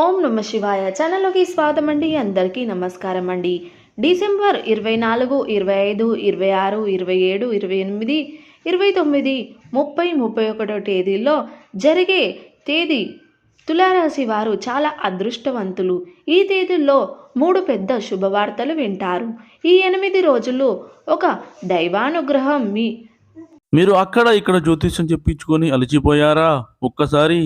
ఓం నమ శివాయ. ఛానల్లోకి స్వాగతం అండి. అందరికీ నమస్కారం అండి. డిసెంబర్ ఇరవై నాలుగు ఇరవై ఐదు ఇరవై ఆరు ఇరవై ఏడు ఇరవై ఎనిమిది ఇరవై తొమ్మిది ముప్పై ముప్పై ఒకటో తేదీల్లో జరిగే తేదీ తులారాశి వారు చాలా అదృష్టవంతులు. ఈ తేదీల్లో మూడు పెద్ద శుభవార్తలు వింటారు. ఈ ఎనిమిది రోజులు ఒక దైవానుగ్రహం మీ మీరు అక్కడ ఇక్కడ జ్యోతిష్యం చెప్పించుకొని అలిచిపోయారా? ఒక్కసారి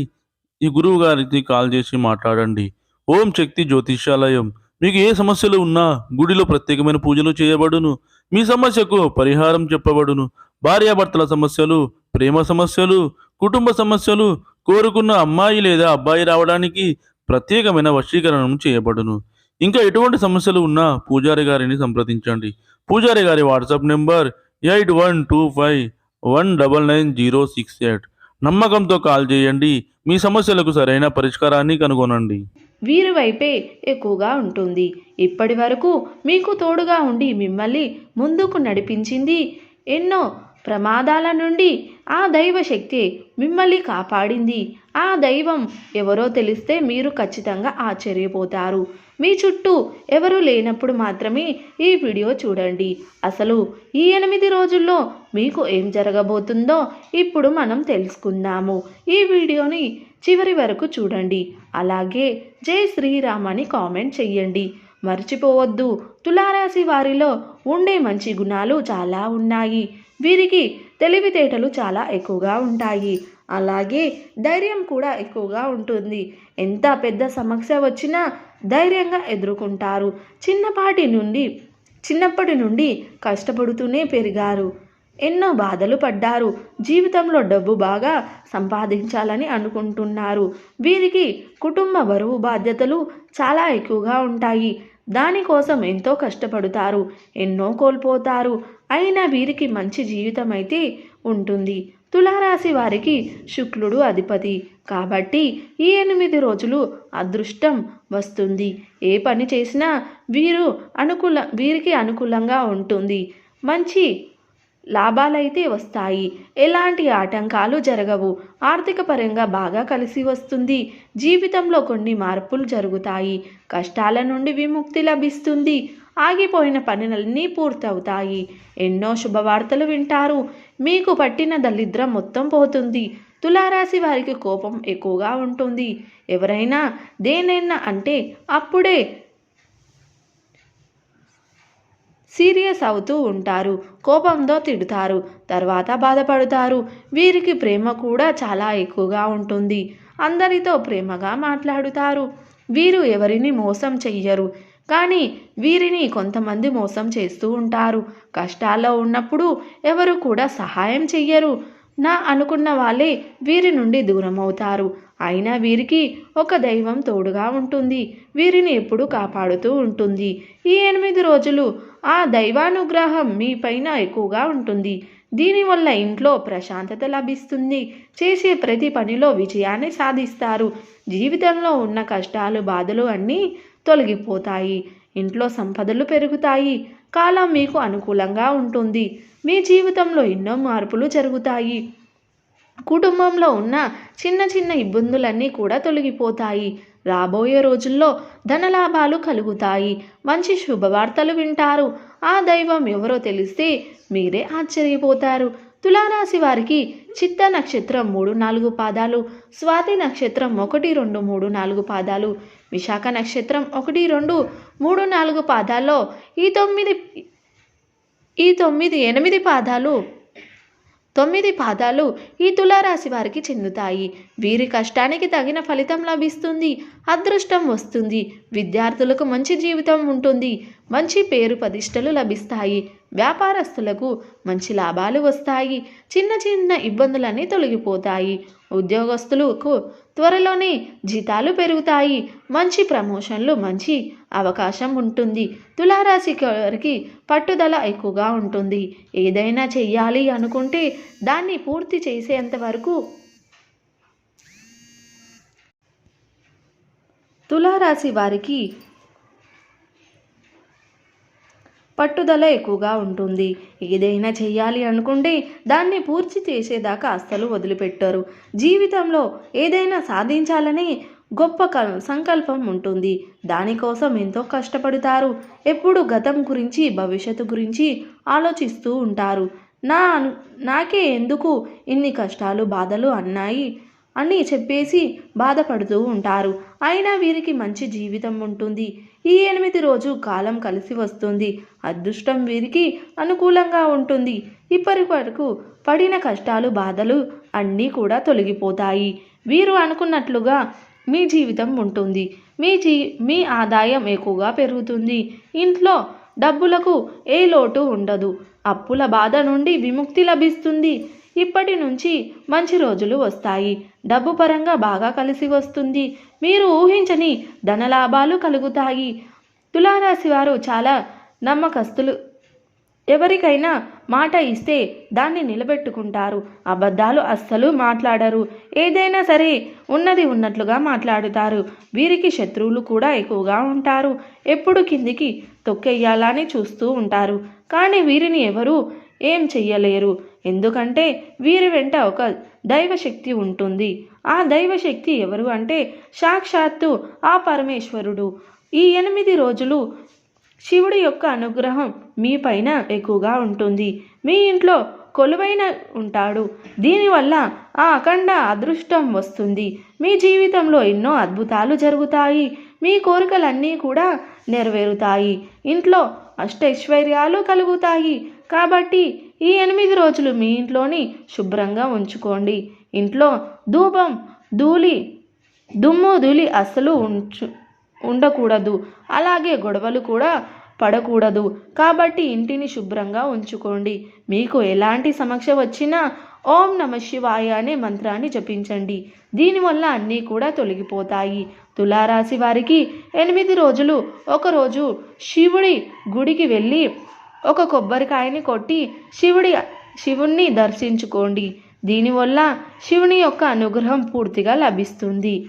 ఈ గురువు గారికి కాల్ చేసి మాట్లాడండి. ఓం శక్తి జ్యోతిష్యాలయం. మీకు ఏ సమస్యలు ఉన్నా గుడిలో ప్రత్యేకమైన పూజలు చేయబడును. మీ సమస్యకు పరిహారం చెప్పబడును. భార్యాభర్తల సమస్యలు ప్రేమ సమస్యలు కుటుంబ సమస్యలు కోరుకున్న అమ్మాయి లేదా అబ్బాయి రావడానికి ప్రత్యేకమైన వశీకరణం చేయబడును. ఇంకా ఎటువంటి సమస్యలు ఉన్నా పూజారి గారిని సంప్రదించండి. పూజారి గారి WhatsApp number eight one two five one double nine zero six eight. నమ్మకంతో కాల్ చేయండి. మీ సమస్యలకు సరైన పరిష్కారాన్ని కనుగొనండి. వీరి వైపే ఎక్కువగా ఉంటుంది. ఇప్పటి వరకు మీకు తోడుగా ఉండి మిమ్మల్ని ముందుకు నడిపించింది ఎన్నో ప్రమాదాల నుండి ఆ దైవ శక్తి మిమ్మల్ని కాపాడింది. ఆ దైవం ఎవరో తెలిస్తే మీరు ఖచ్చితంగా ఆశ్చర్యపోతారు. మీ చుట్టూ ఎవరు లేనప్పుడు మాత్రమే ఈ వీడియో చూడండి. అసలు ఈ ఎనిమిది రోజుల్లో మీకు ఏం జరగబోతుందో ఇప్పుడు మనం తెలుసుకుందాము. ఈ వీడియోని చివరి వరకు చూడండి. అలాగే జై శ్రీరామ్ అని కామెంట్ చెయ్యండి. మర్చిపోవద్దు. తులారాశి వారిలో ఉండే మంచి గుణాలు చాలా ఉన్నాయి. వీరికి తెలివితేటలు చాలా ఎక్కువగా ఉంటాయి. అలాగే ధైర్యం కూడా ఎక్కువగా ఉంటుంది. ఎంత పెద్ద సమస్య వచ్చినా ధైర్యంగా ఎదుర్కొంటారు. చిన్నపాటి నుండి చిన్నప్పటి నుండి కష్టపడుతూనే పెరిగారు. ఎన్నో బాధలు పడ్డారు. జీవితంలో డబ్బు బాగా సంపాదించాలని అనుకుంటున్నారు. వీరికి కుటుంబ బరువు బాధ్యతలు చాలా ఎక్కువగా ఉంటాయి. దానికోసం ఎంతో కష్టపడతారు. ఎన్నో కోల్పోతారు. అయినా వీరికి మంచి జీవితం అయితే ఉంటుంది. తులారాశి వారికి శుక్లుడు అధిపతి. కాబట్టి ఈ ఎనిమిది రోజులు అదృష్టం వస్తుంది. ఏ పని చేసినా వీరు అనుకూల వీరికి అనుకూలంగా ఉంటుంది. మంచి లాభాలైతే వస్తాయి. ఎలాంటి ఆటంకాలు జరగవు. ఆర్థిక పరంగా బాగా కలిసి వస్తుంది. జీవితంలో కొన్ని మార్పులు జరుగుతాయి. కష్టాల నుండి విముక్తి లభిస్తుంది. ఆగిపోయిన పనులన్నీ పూర్తవుతాయి. ఎన్నో శుభవార్తలు వింటారు. మీకు పట్టిన దరిద్రం మొత్తం పోతుంది. తులారాశి వారికి కోపం ఎక్కువగా ఉంటుంది. ఎవరైనా దేనైనా అంటే అప్పుడే సీరియస్ అవుతూ ఉంటారు. కోపంతో తిడతారు. తర్వాత బాధపడతారు. వీరికి ప్రేమ కూడా చాలా ఎక్కువగా ఉంటుంది. అందరితో ప్రేమగా మాట్లాడుతారు. వీరు ఎవరిని మోసం చెయ్యరు. కానీ వీరిని కొంతమంది మోసం చేస్తూ ఉంటారు. కష్టాల్లో ఉన్నప్పుడు ఎవరు కూడా సహాయం చెయ్యరు. నా అనుకున్న వాళ్ళే వీరి నుండి దూరం అవుతారు అయినా వీరికి ఒక దైవం తోడుగా ఉంటుంది. వీరిని ఎప్పుడూ కాపాడుతూ ఉంటుంది. ఈ ఎనిమిది రోజులు ఆ దైవానుగ్రహం మీ పైన ఎక్కువగా ఉంటుంది. దీనివల్ల ఇంట్లో ప్రశాంతత లభిస్తుంది. చేసే ప్రతి పనిలో విజయాన్ని సాధిస్తారు. జీవితంలో ఉన్న కష్టాలు బాధలు అన్నీ తొలగిపోతాయి. ఇంట్లో సంపదలు పెరుగుతాయి. కాలం మీకు అనుకూలంగా ఉంటుంది. మీ జీవితంలో ఎన్నో మార్పులు జరుగుతాయి. కుటుంబంలో ఉన్న చిన్న చిన్న ఇబ్బందులన్నీ కూడా తొలగిపోతాయి. రాబోయే రోజుల్లో ధనలాభాలు కలుగుతాయి. మంచి శుభవార్తలు వింటారు. ఆ దైవం ఎవరో తెలిస్తే మీరే ఆశ్చర్యపోతారు. తులారాశి వారికి చిత్త నక్షత్రం మూడు నాలుగు పాదాలు స్వాతి నక్షత్రం ఒకటి రెండు మూడు నాలుగు పాదాలు విశాఖ నక్షత్రం ఒకటి రెండు మూడు నాలుగు పాదాల్లో ఈ తొమ్మిది ఈ తొమ్మిది ఎనిమిది పాదాలు తొమ్మిది పాదాలు ఈ తులారాశి వారికి చెందుతాయి. వీరి కష్టానికి తగిన ఫలితం లభిస్తుంది అదృష్టం వస్తుంది విద్యార్థులకు మంచి జీవితం ఉంటుంది మంచి పేరు ప్రతిష్టలు లభిస్తాయి. వ్యాపారస్తులకు మంచి లాభాలు వస్తాయి. చిన్న చిన్న ఇబ్బందులన్నీ తొలగిపోతాయి. ఉద్యోగస్తులకు త్వరలోనే జీతాలు పెరుగుతాయి. మంచి ప్రమోషన్లు మంచి అవకాశం ఉంటుంది. తులారాశి వారికి పట్టుదల ఎక్కువగా ఉంటుంది. ఏదైనా చెయ్యాలి అనుకుంటే దాన్ని పూర్తి చేసేంత వరకు తులారాశి వారికి పట్టుదల ఎక్కువగా ఉంటుంది. ఏదైనా చేయాలి అనుకుంటే దాన్ని పూర్తి చేసేదాకా అస్సలు వదిలిపెట్టరు. జీవితంలో ఏదైనా సాధించాలని గొప్ప క- సంకల్పం ఉంటుంది. దానికోసం ఎంతో కష్టపడతారు. ఎప్పుడు గతం గురించి భవిష్యత్తు గురించి ఆలోచిస్తూ ఉంటారు. నా నాకే ఎందుకు ఇన్ని కష్టాలు బాధలు అన్నాయి అని చెప్పేసి బాధపడుతూ ఉంటారు. అయినా వీరికి మంచి జీవితం ఉంటుంది. ఈ ఎనిమిది రోజు కాలం కలిసి వస్తుంది. అదృష్టం వీరికి అనుకూలంగా ఉంటుంది. ఇప్పటి వరకు పడిన కష్టాలు బాధలు అన్నీ కూడా తొలగిపోతాయి. వీరు అనుకున్నట్లుగా మీ జీవితం ఉంటుంది. మీ జీ మీ ఆదాయం ఎక్కువగా పెరుగుతుంది. ఇంట్లో డబ్బులకు ఏ లోటు ఉండదు. అప్పుల బాధ నుండి విముక్తి లభిస్తుంది. ఇప్పటి నుంచి మంచి రోజులు వస్తాయి. డబ్బు పరంగా బాగా కలిసి వస్తుంది. మీరు ఊహించని ధనలాభాలు కలుగుతాయి. తులారాశి వారు చాలా నమ్మకస్తులు. ఎవరికైనా మాట ఇస్తే దాన్ని నిలబెట్టుకుంటారు. అబద్ధాలు అస్సలు మాట్లాడరు. ఏదైనా సరే ఉన్నది ఉన్నట్లుగా మాట్లాడుతారు. వీరికి శత్రువులు కూడా ఎక్కువగా ఉంటారు. ఎప్పుడు కిందికి తొక్కెయ్యాలని చూస్తూ ఉంటారు. కానీ వీరిని ఎవరూ ఏం చెయ్యలేరు. ఎందుకంటే వీరి వెంట ఒక దైవశక్తి ఉంటుంది. ఆ దైవశక్తి ఎవరు అంటే సాక్షాత్తు ఆ పరమేశ్వరుడు. ఈ ఎనిమిది రోజులు శివుడి యొక్క అనుగ్రహం మీ పైన ఎక్కువగా ఉంటుంది. మీ ఇంట్లో కొలువైన ఉంటాడు. దీనివల్ల ఆ అఖండ అదృష్టం వస్తుంది. మీ జీవితంలో ఎన్నో అద్భుతాలు జరుగుతాయి. మీ కోరికలన్నీ కూడా నెరవేరుతాయి. ఇంట్లో అష్టైశ్వర్యాలు కలుగుతాయి. కాబట్టి ఈ ఎనిమిది రోజులు మీ ఇంట్లోని శుభ్రంగా ఉంచుకోండి. ఇంట్లో ధూపం ధూళి దుమ్ము ధూళి అస్సలు ఉంచు ఉండకూడదు. అలాగే గొడవలు కూడా పడకూడదు. కాబట్టి ఇంటిని శుభ్రంగా ఉంచుకోండి. మీకు ఎలాంటి సమస్య వచ్చినా ఓం నమ శివాయ అనే మంత్రాన్ని జపించండి. దీనివల్ల అన్నీ కూడా తొలగిపోతాయి. తులారాశి వారికి ఎనిమిది రోజులు. ఒకరోజు శివుడి గుడికి వెళ్ళి ఒక కొబ్బరికాయని కొట్టి శివుడి శివుణ్ణి దర్శించుకోండి. దీనివల్ల శివుని యొక్క అనుగ్రహం పూర్తిగా లభిస్తుంది.